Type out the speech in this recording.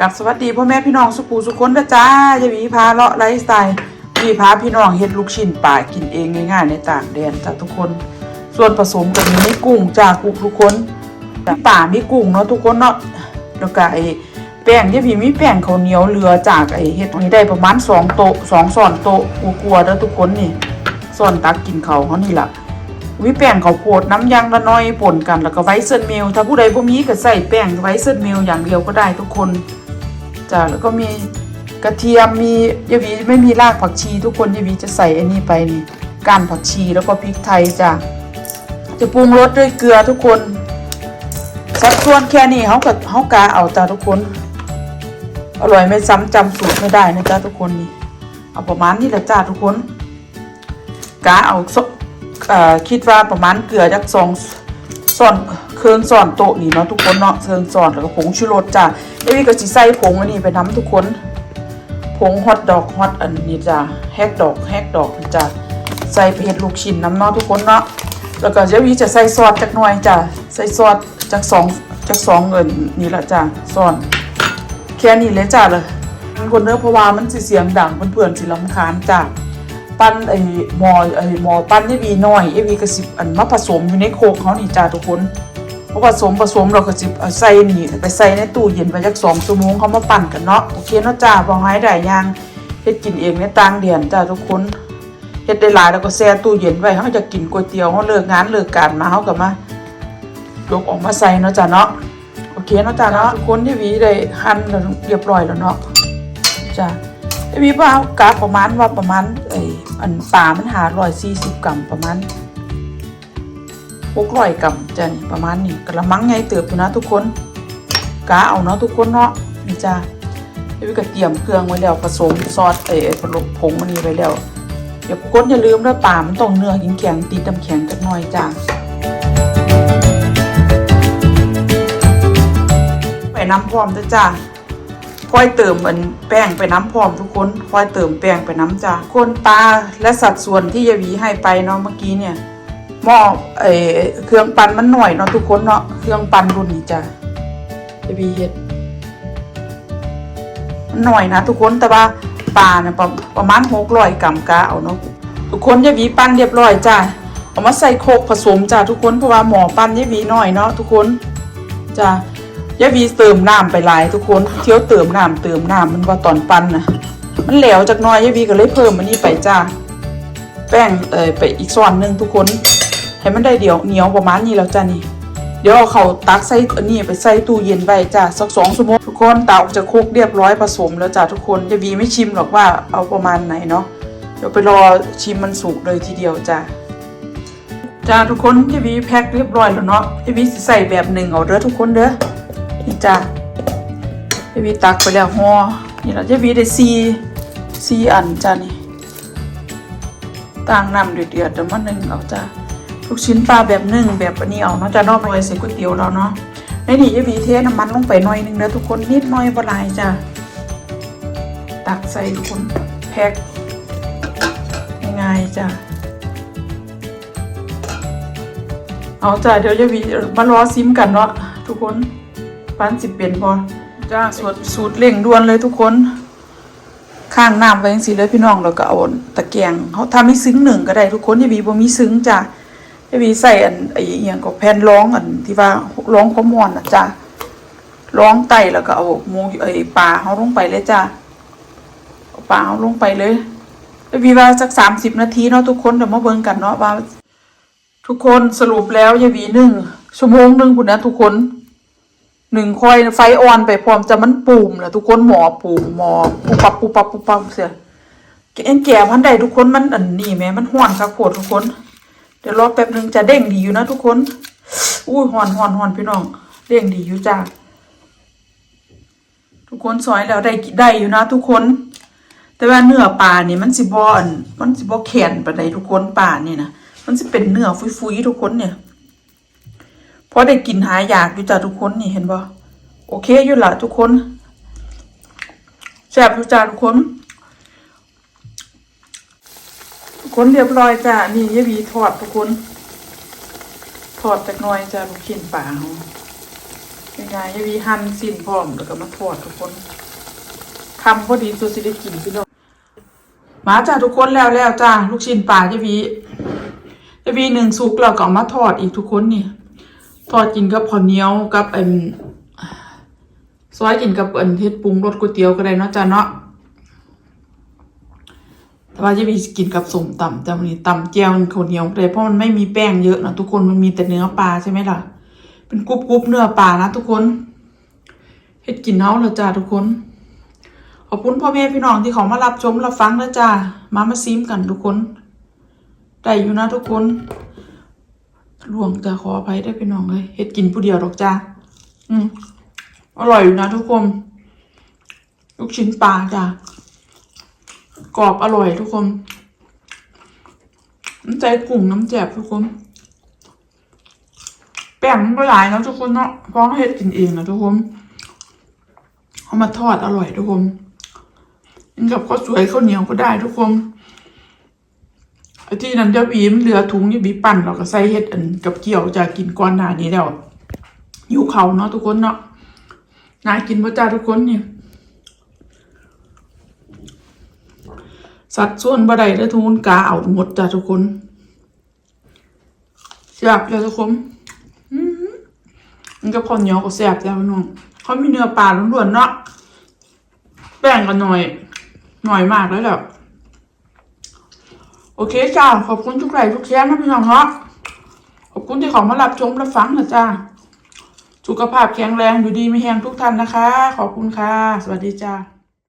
กับสวัสดีพ่อแม่พี่น้องสุปูสุคนนะจ้าจะมีพาเลาะไลฟ์สไตล์มีพาพี่น้องเฮ็ดลูกชิ้นป่ากินเองง่ายๆในต่างแดนจ้าทุกคน ส่วนผสมก็มีไม่กุ้งจ้ากุกทุกคนป่ามีกุ้งเนาะทุกคนเนาะแล้วก็ไอ้แป้งที่พี่มีแป้งข้าวเหนียวเหลือจากไอ้เฮ็ดนี่ได้ประมาณสองโต๊ะสองช้อนโต๊ะกลัวๆเด้อทุกคนนี่ช้อนตักกินเขาเขานี่ล่ะวิแป้งข้าวโพดน้ำยางละน้อยป่นกันแล้วก็ไว้เส้นเมลถ้าผู้ใดบ่มีก็ใส่แป้งไว้เส้นเมลอย่างเดียวก็ได้ทุกคน จ้ะแล้วก็มีกระเทียมมียายวีไม่มีรากผักชี ทุกคนยายวีจะใส่อันนี้ไปนี่ก้านผักชีแล้วก็พริกไทยจ้ะจะปรุงรสด้วยเกลือทุกคนสัดส่วนแค่นี้เขาก็เขากาเอาจ้ะทุกคน อร่อยไม่ซ้ำจำสูตรไม่ได้นะจ๊ะทุกคนนี่เอาประมาณนี้แหละจ้าทุกคนกาเอาสเอ่อคิดว่าประมาณเกลือจากสองส่อน เครื่องสอนโต๊ะนี่เนาะทุกคนเนาะเครื่องสอนแล้วก็ผงชูรสจ้าเดี๋ยวพี่ก็สิใส่ผงอันนี้ไปน้ำทุกคน ผงฮอตดอกฮอตอันนี้จ้าแฮกดอกแฮกดอกจ้าใส่ไปเห็ดลูกชิ้นน้ำเนาะทุกคนเนาะแล้วก็เดี๋ยวพี่จะใส่ซอสจักหน่อยจ้าใส่ซอสจากสองจากสองเงินนี่แหละจ้าซ่อนแค่นี้เลยจ้าเลยคนเนื้อเพราะว่ามันสิเสียงดังเพื่อนๆสิลำคาญจ้าปั้นไอ้หมอไอ้หมอปั้นไอ้วีน้อยไอ้วีกระสิบอันมาผสมอยู่ในโคกเขานี่จ้าทุกคน พอผสมผสมเราก็สิบเอใส่นี่ไปใส่ในตู้เย็นไปจักสองชั่วโมงเขามาปั่นกันเนาะโอเคเนาะจ้าพอหายได้ยังเฮ็ดกินเองในต่างเดือนจ้าทุกคนเฮ็ดได้หลายแล้วก็แช่ตู้เย็นไว้เขาจะกินก๋วยเตี๋ยวเขาเลิกงานเลิกการมาเขาก็มายกออกมาใส่เนาะจ้าเนาะโอเคเนาะจ้าเนาะทุกคนที่วีได้หั่นล้วเรียบร้อยแล้วเนาะจ้าที่วีว่าเอากาประมาณว่าประมาณไอ้อันป่ามันหาร้อยสี่สิบกรัมประมาณ หกร้อยกรัมจ้านี่ประมาณนี้กระมังไงเติบอยู่นะทุกคนกาเอาเนาะทุกคนเนาะนี่จ้าที่หวีก็เตรียมเครื่องไว้แล้วผสมซอสเอ้ผสมผงมันนี้ไว้แล้วอย่าคนอย่าลืมนะป่ามันต้องเนื้อหินแข็งตีน้ำแข็งจักหน่อยจ้าไปน้ำพร้อมจ้ะจ้าค่อยเติมมันแป้งไปน้ำพร้อมทุกคนค่อยเติมแป้งไปน้ำจ้าคนปลาและสัดส่วนที่ยายวีให้ไปเนาะเมื่อกี้เนี่ย หม้อเอเครื่องปั่นมันหน่อยเนาะทุกคนเนาะเครื่องปั่นรุ่นนี้จ้ายายหวีเฮ็ดมันหน่อยนะทุกคนแต่ว่าปลาเนี่ยประประมาณหกร้อยกรัมกะเอาเนาะทุกคนยายหวีปั่นเรียบร้อยจ้าเอามาใส่โคกผสมจ้าทุกคนเพราะว่าหมอปั่นยายหวีหน่อยเนาะทุกคนจ้ายายวีเติมน้ำไปหลายทุกคนเที่ยวเติมน้ำเติมน้ำมันว่าตอนปั้นนะมันเหลวจากน้อยยายวีก็เลยเพิ่มมันนี่ไปจ้าแป้งเอ่ยไปอีกส่วนหนึ่งทุกคน ให้มันได้เดี๋ยวเหนียวประมาณนี้แล้วจ้านี่ เดี๋ยวเอาเขาตักใส่อันนี้ไปใส่ตู้เย็นไว้จ้าสักสองชั่วโมงทุกคนเตาจะคุกเรียบร้อยผสมแล้วจ้าทุกคนยายวีไม่ชิมหรอกว่าเอาประมาณไหนเนาะเดี๋ยวไปรอชิมมันสุกเลยทีเดียวจ้าจ้าทุกคนยายวีแพ็คเรียบร้อยแล้วเนาะยายวีใส่แบบหนึ่งเอาเด้อทุกคนเด้อนี่จ้ะเจวีตักไปแล้วห่อนี่เราจะวีได้สี่สี่อันจ้ะนี่ต่างน้ำเดือดๆเดี๋ยวมาหนึ่งเอาจ้ะ ลูกชิ้นปลาแบบหนึ่งแบบอันนี้เอาเนาะจะนอกไปใส่ก๋วยเตี๋ยวเราเนาะในนี่จะวีเทน้ำมันลงไปหน่อยหนึงเด้อทุกคนนิดหน่อยบ่หลายจ้ะตักใส่ทุกคนแพ็คง่ายๆจ้ะเอาจ้ะเดี๋ยวจะวีมารอซิมกันเนาะทุกคนปันสิบเป็นพอจ้าสูตรสูตรเร่งด่วนเลยทุกคนข้างน้ำไว้ยังสิเลยพี่น้องแล้วก็เอาตะแกรงเขาทำให้ซึ้งหนึ่งก็ได้ทุกคนอย่าบีบ่มีซึ้งจ้ะ ไอย่าบีใส่อันไอ้เอียงก็แผ่นร้องอันที่ว่าร้องข้อมอนอะจ้ะร้องไตแล้วก็เอาหมูไอ้ปลาเขาลงไปเลยจ้ะเอาปลาเขาลงไปเลยไอย่าบีว่าสักสามสิบนาทีเนาะทุกคนเดี๋ยวมาเบิ่งกันเนาะว่า ทุกคนสรุปแล้วอย่าบีหนึ่งชั่วโมงหนึ่งคุณนะทุกคนหนึ่งคอยไฟออนไปพร้อมจะมันปูมแหละทุกคนหมอปูมหมอปูปับปูปับปูปับเสียเอ็นแก่พันใดทุกคนมันอันนี้แหม่มันห้อนครับโคตรทุกคน เดี๋ยวรอแป๊บหนึ่งจะเด้งดีอยู่นะทุกคน อุ้ยหอนหอนหอนพี่น้อง เด้งดีอยู่จ้าทุกคนซอยแล้วได้ได้อยู่นะทุกคน แต่ว่าเนื้อปลานี่มันสิบอนมันสิบอแข็งปานใดทุกคนปลานี่นะมันสิเป็นเนื้อฟุยๆทุกคนเนี่ยพอได้กินหายอยากอยู่จ้ะทุกคนนี่เห็นบ่โอเคอยู่ละทุกคนแซ่บอยู่จ้าทุกคน ทุก คนเรียบร้อยจ้ะนี่ยายบีทอดทุกคนทอดจากหน้อยจ้ะลูกชิ้นปลาเขายังไงยายวีหั่นสิ้นพร้อมแล้วก็มาทอดทุกคนคำพอดีตัวสิได้กินพี่น้องมาจ้าทุกคนแล้วแล้วจ้าลูกชิ้นปลายายวียายวีหนึ่งสุกแล้วก็มาทอดอีกทุกคนนี่ทอดกินกับข้าวเหนียวกับเอ็มซอยกินกับเอ็นเฮ็ดปรุงรสก๋วยเตี๋ยวก็ได้เนาะจ้าเนาะ แต่ว่าจะมีกินกับสมตำแต่วันนี้ตำแจ่วข้าวเหนียวเลยเพราะมันไม่มีแป้งเยอะนะทุกคนมันมีแต่เนื้อปลาใช่ไหมล่ะ เป็นกรุบกรุบเนื้อปลานะทุกคนเฮ็ดกินเฮาแล้วจ้าทุกคน ขอบคุณพ่อแม่พี่น้องที่เขามารับชมรับฟังนะจ้ามามาซิมกันทุกคนได้อยู่นะทุกคนหลวงจะขออภัยได้พี่น้องเลยเฮ็ดกินผู้เดียวหรอกจ้าอืมอร่อยอยู่นะทุกคน ลูกชิ้นปลาจ้า กรอบอร่อยทุกคน น้ำใจกุ่งน้ำแจบทุกคน แป้งมันก็หลายเนาะทุกคนเนาะเพราะเฮ็ดกินเองนะทุกคนเอามาทอดอร่อยทุกคนกินกับข้าวสวยข้าวเหนียวก็ได้ทุกคนไอ้ที่นั้นจะบีมเหลือถุงนี่บีปั่นเราก็ใส่เฮ็ดอันกับเกี่ยวจะกินก้อนหน้านี้แล้วอยู่เขาเนาะทุกคนเนาะน่ากินพ่จ้าทุกคนเนี่ย สัดส่วนบ่ได้เด้อทุกคนกาเอาหมดจ้ะทุกคนแซ่บจ้ะทุกคนอืมมันก็ข้าวเหนียวก็แซ่บจ้ะพี่น้องเขามีเนื้อปลาล้วนๆเนาะแป้งก็หน่อย หน่อยมากเลยแหละโอเคจ้าขอบคุณทุกไลค์ทุกแชร์นะพี่น้องเนาะขอบคุณที่ขามารับชมรับฟังนะจ้าสุขภาพแข็งแรงอยู่ดีไม่แห้งทุกท่านนะคะ ขอบคุณค่ะ สวัสดีจ้า